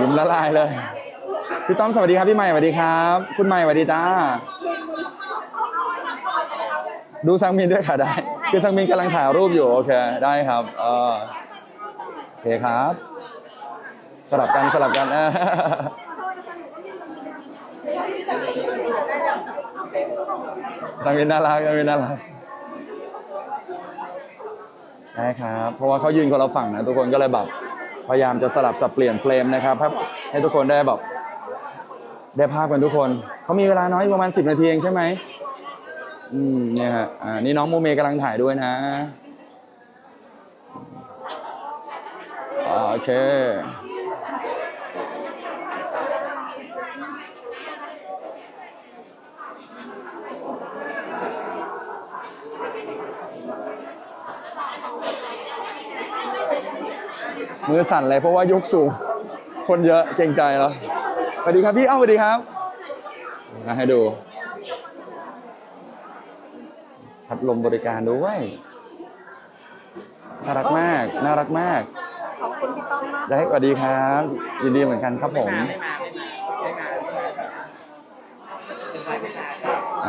ยิ้มละลายเลย พี่ต้อมสวัสดีครับพี่ใหม่สวัสดีครับ คุณใหม่สวัสดีจ้า ดูซังมินด้วยค่ะได้ คือซังมินกำลังถ่ายรูปอยู่โอเคได้ครับเออโอเคครับ สลับกันสลับกันเออซังมินน่ารักซังมินน่ารักได้ครับ เพราะว่าเขายืนคนละฝั่งนะทุกคนก็เลยแบบ พยายามจะสลับสับเปลี่ยนเฟรมนะครับให้ให้ทุกคนได้แบบได้ภาพกันทุกคน เขามีเวลาน้อยประมาณ 10 นาทีเองใช่ไหมอืมเนี่ยฮะอ่านี่น้องโมเมกำลังถ่ายด้วยนะโอเค มือสั่นเลยเพราะว่ายกสูง คนเยอะเกรงใจแล้วสวัสดีครับพี่เอ้าสวัสดีครับมาให้ดูพัดลมบริการด้วยน่ารักมากน่ารักมากขอบคุณพี่ต้อมมากได้สวัสดีครับ ยินดีเหมือนกันครับผมไม่มาไม่มาไม่มาไม่มาเป็นไรไม่มาอ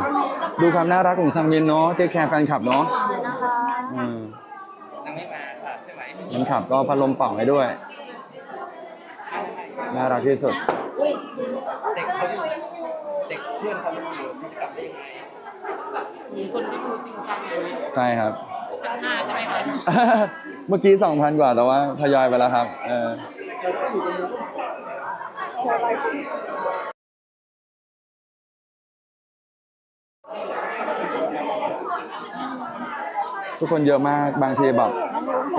ะดูความน่ารักของซังมินเนาะเทคแคร์แฟนคลับเนาะ นะคะ อืม ยังไม่มาค่ะ ใช่ไหมแฟนคลับก็พัดลมเป่าให้ด้วย น่ารักที่สุดอุ้ยเด็กเขาเด็กเพื่อนเขาดูอยู่พี่จะกลับได้ยังไงมีคนไม่ดูจริงจังเลยใช่ครับเป็นหน้าใช่ไหมคะเมื่อกี้ 2,000 กว่าแต่ว่าทยอยไปแล้วครับ เออทุกคนเยอะมากบางทีแบบ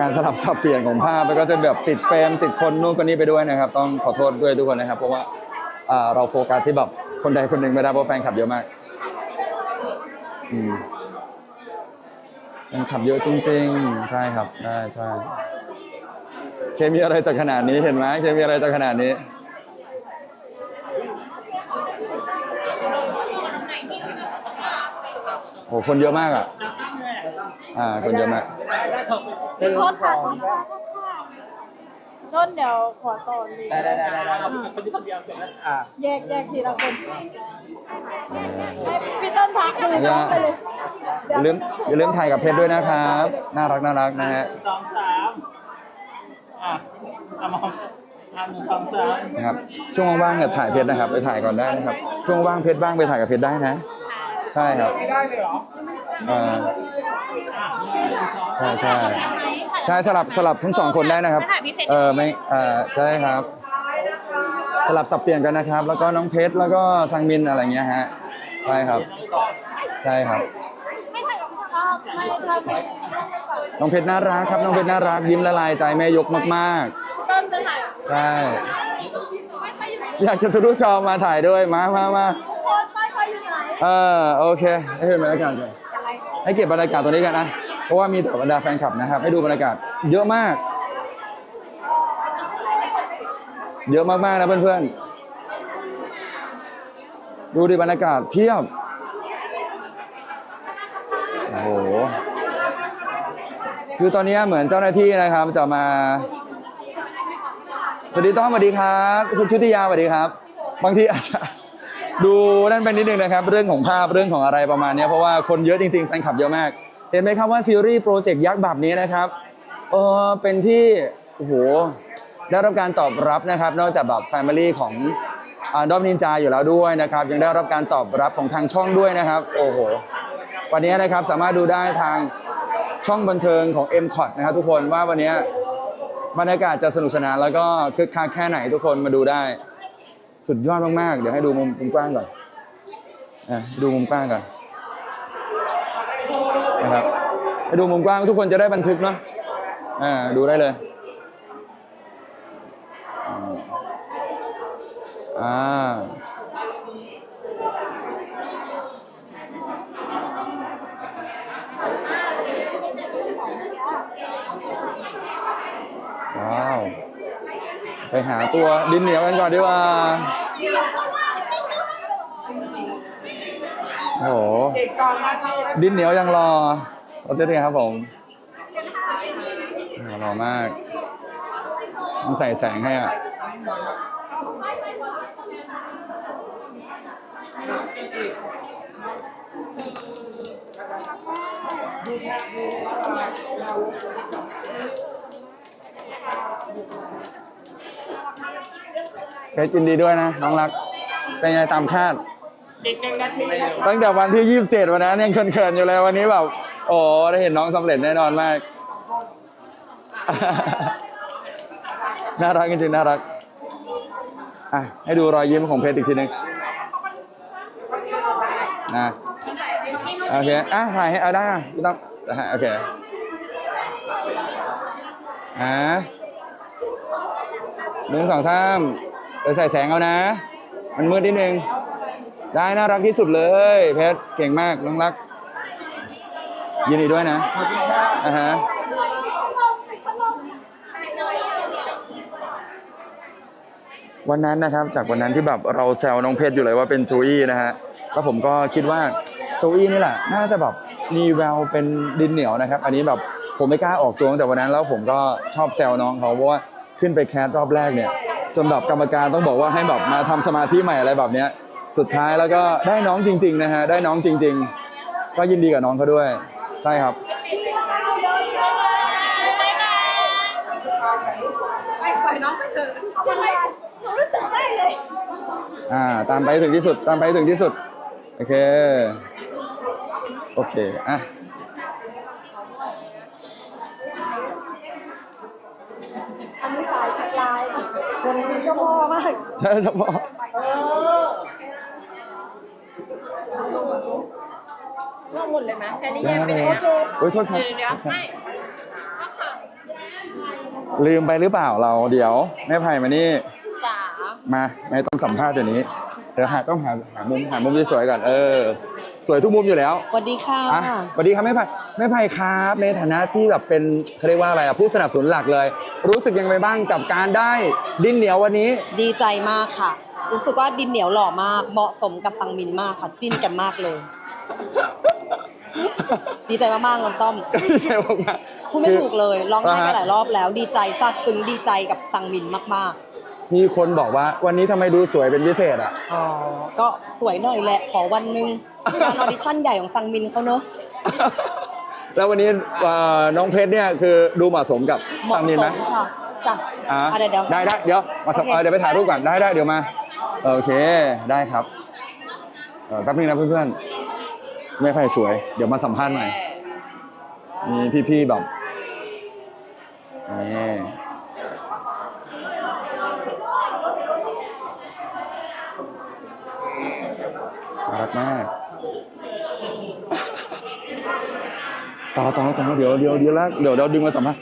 การสลับสับเปลี่ยนของภาพแล้วก็จะแบบติดเฟรมติดคนนู้นคนนี้ไปด้วยนะครับ ต้องขอโทษด้วยทุกคนนะครับ เพราะว่าเราโฟกัสที่แบบคนใดคนหนึ่งไม่ได้เพราะแฟนคลับเยอะมากอืมแฟนคลับเยอะจริง ๆ ใช่ครับได้ใช่เคมีอะไรจากขนาดนี้เห็นไหมเคมีอะไรจากขนาดนี้โอ้คนเยอะมากอะ อ่า คนเยอะมาก พี่โทษค่ะต้นเดี๋ยวขอต่อเลยได้ได้ได้ได้ได้คนที่คนเดียวจบแล้วอ่าแยกแยกทีละคนให้พี่ต้นพักคือน้องไปเลยอย่าลืมอย่าลืมถ่ายกับเพชรด้วยนะครับ น่ารักน่ารักนะฮะสองสามอะอะมองอะหนึ่งสองสามนะครับช่วงว่างๆเนี่ยถ่ายเพชรนะครับ ไปถ่ายก่อนได้นะครับช่วงว่างเพชรบ้างไปถ่ายกับเพชรได้นะ ใช่ครับไม่ได้เลยเหรออ่าใช่ใช่ใช่สลับสลับทั้งสองคนได้นะครับ เออไม่อ่าใช่ครับ สลับสับเปลี่ยนกันนะครับ แล้วก็น้องเพชรแล้วก็ซังมินอะไรเงี้ยฮะใช่ครับ ใช่ครับไม่ถ่ายกับพ่อไม่ถ่ายกับน้องเพชรน่ารักครับน้องเพชรน่ารักยิ้มละลายใจแม่ยกมากต้นไปถ่ายกับๆใช่อยากจะทะลุจอมาถ่ายด้วยมามามาทุกคนไปไป อยู่ไหนเออโอเคให้เห็นบรรยากาศก่อนให้เก็บบรรยากาศตรงนี้กันนะเพราะว่ามีแต่บรรดาแฟนคลับนะครับ ให้ดูบรรยากาศเยอะมาก เยอะมากๆนะเพื่อนๆ ดูดิบรรยากาศเพียบโอ้โหคือตอนนี้เหมือนเจ้าหน้าที่นะครับจะมาสวัสดีต้อมสวัสดีครับ คุณชุติยาสวัสดีครับ บางทีอาจจะ ดูนั่นไปนิดนึงนะครับ เรื่องของภาพเรื่องของอะไรประมาณนี้เพราะว่าคนเยอะจริงๆแฟนคลับเยอะมาก เห็นไหมครับว่าซีรีส์โปรเจกต์ยักษ์แบบนี้นะครับเออเป็นที่โอ้โหได้รับการตอบรับนะครับ นอกจากแบบแฟมิลี่ของดอมนินจาอยู่แล้วด้วยนะครับ ยังได้รับการตอบรับของทางช่องด้วยนะครับ โอ้โห วันนี้นะครับสามารถดูได้ทางช่องบันเทิงของ m c o t นะครับทุกคนว่าวันนี้บรรยากาศจะสนุกสนานแล้วก็คึกคักแค่ไหนทุกคนมาดูได้ สุดยอดมากๆ เดี๋ยวให้ดูมุมมุมกว้างก่อนอะดูมุมกว้างก่อนนะครับให้ดูมุมกว้างทุกคนจะได้บันทึกเนาะอ่าดูได้เลยอ่า ไปหาตัวดินเหนียวกันก่อนดีกว่าโอ้โหดินเหนียวยังรอราเรียครับผมรอมากมังใส่แสงให้อะดู เพชรยินดีด้วยนะน้องรัก เป็นไงตามคาด อีกหนึ่งนาทีตั้งแต่วันที่ 27 วันนั้นยังเขินๆอยู่เลยวันนี้แบบโอ้ได้เห็นน้องสำเร็จแน่นอนมาก น่ารักจริงๆน่ารักอะให้ดูรอยยิ้มของเพชรอีกทีหนึงนะโอเคอะถ่ายให้เอาได้อะไม่ต้องนะฮะโอเคอะหนึ่งสองสาม เออใส่แสงเอานะ มันมืดนิดนึง ได้น่ารักที่สุดเลย เพชรเก่งมากน้องรัก ยินดีด้วยนะอ่าฮะวันนั้นนะครับ จากวันนั้นที่แบบเราแซวน้องเพชรอยู่เลยว่าเป็นโจอี้นะฮะแล้วผมก็คิดว่าโจอี้นี่แหละ น่าจะแบบมีแววเป็นดินเหนียวนะครับ อันนี้แบบผมไม่กล้าออกตัวตั้งแต่วันนั้นแล้วผมก็ชอบแซวน้องเขาเพราะว่าขึ้นไปแคสรอบแรกเนี่ย จนแบบกรรมการต้องบอกว่าให้แบบมาทำสมาธิใหม่อะไรแบบเนี้ย สุดท้ายแล้วก็ได้น้องจริง ๆ นะฮะได้น้องจริง ๆ ก็ยินดีกับน้องเขาด้วย ใช่ครับไปปล่อยน้องไปเถอะทำไมหนูรู้สึกได้เลยอ่าตามไปถึงที่สุดตามไปถึงที่สุด โอเค โอเคอะ อันนี้สายสลาย คนนี้ก็พ่อมากใช่เฉพาะลงหมดเลยไหมแค่นี้ได้แยกไปเลไหนยอะโอ้ยโทษครับเดี๋ยวไม่ลืมไปหรือเปล่าเราเดี๋ยวแม่ไผ่มานี่จ๋ามาไม่ต้องสัมภาษณ์เดี๋ยวนี้เดี๋ยวหาต้องหาหามุมหามุมที่สวยก่อนเออ สวยทุกมุมอยู่แล้วสวัสดีค่ะอะสวัสดีครับแม่ไผ่แม่ไผ่ครับในฐานะที่แบบเป็นเขาเรียกว่าอะไรอะผู้สนับสนุนหลักเลย รู้สึกยังไงบ้างกับการได้ดินเหนียววันนี้ ดีใจมากค่ะ รู้สึกว่าดินเหนียวหล่อมาก เหมาะสมกับฟังมินมากค่ะ จิ้นกันมากเลย ดีใจมากๆน้องต้อมไม่ใช่ผมนะพูดไม่ถูกเลย ร้องไห้ไปอ่าฮะหลายรอบแล้ว ดีใจซาบซึ้งดีใจกับฟังมินมาก มีคนบอกว่าวันนี้ทำไมดูสวยเป็นพิเศษอะๆอ๋อ ก็สวยหน่อยแหละ ขอวันหนึงงานออดิชั่นใหญ่ของฟังมินเขาเนอะแล้ววันนี้เอ่อน้องเพชรเนี่ยคือดูเหมาะสมกับเหมาะซัมนินสไหมมค่ะจ้ะอ่าอะเดี๋ยวเดี๋ยว ได้ได้เดี๋ยวมาสัมโอเค เออเดี๋ยวไปถ่ายรูปก่อนได้ได้เดี๋ยวมาโอเคได้ครับเออแป๊บนึงนะเพื่อนๆแม่ไผ่สวย เดี๋ยวมาสัมภาษณ์หน่อยมีพี่ๆแบบนี่ น่ารักมาก ต่อต่อต่อเดี๋ยวเดี๋ยวเดี๋ยวแล้วเดี๋ยวเดี๋ยวดึงมาสัมภาษณ์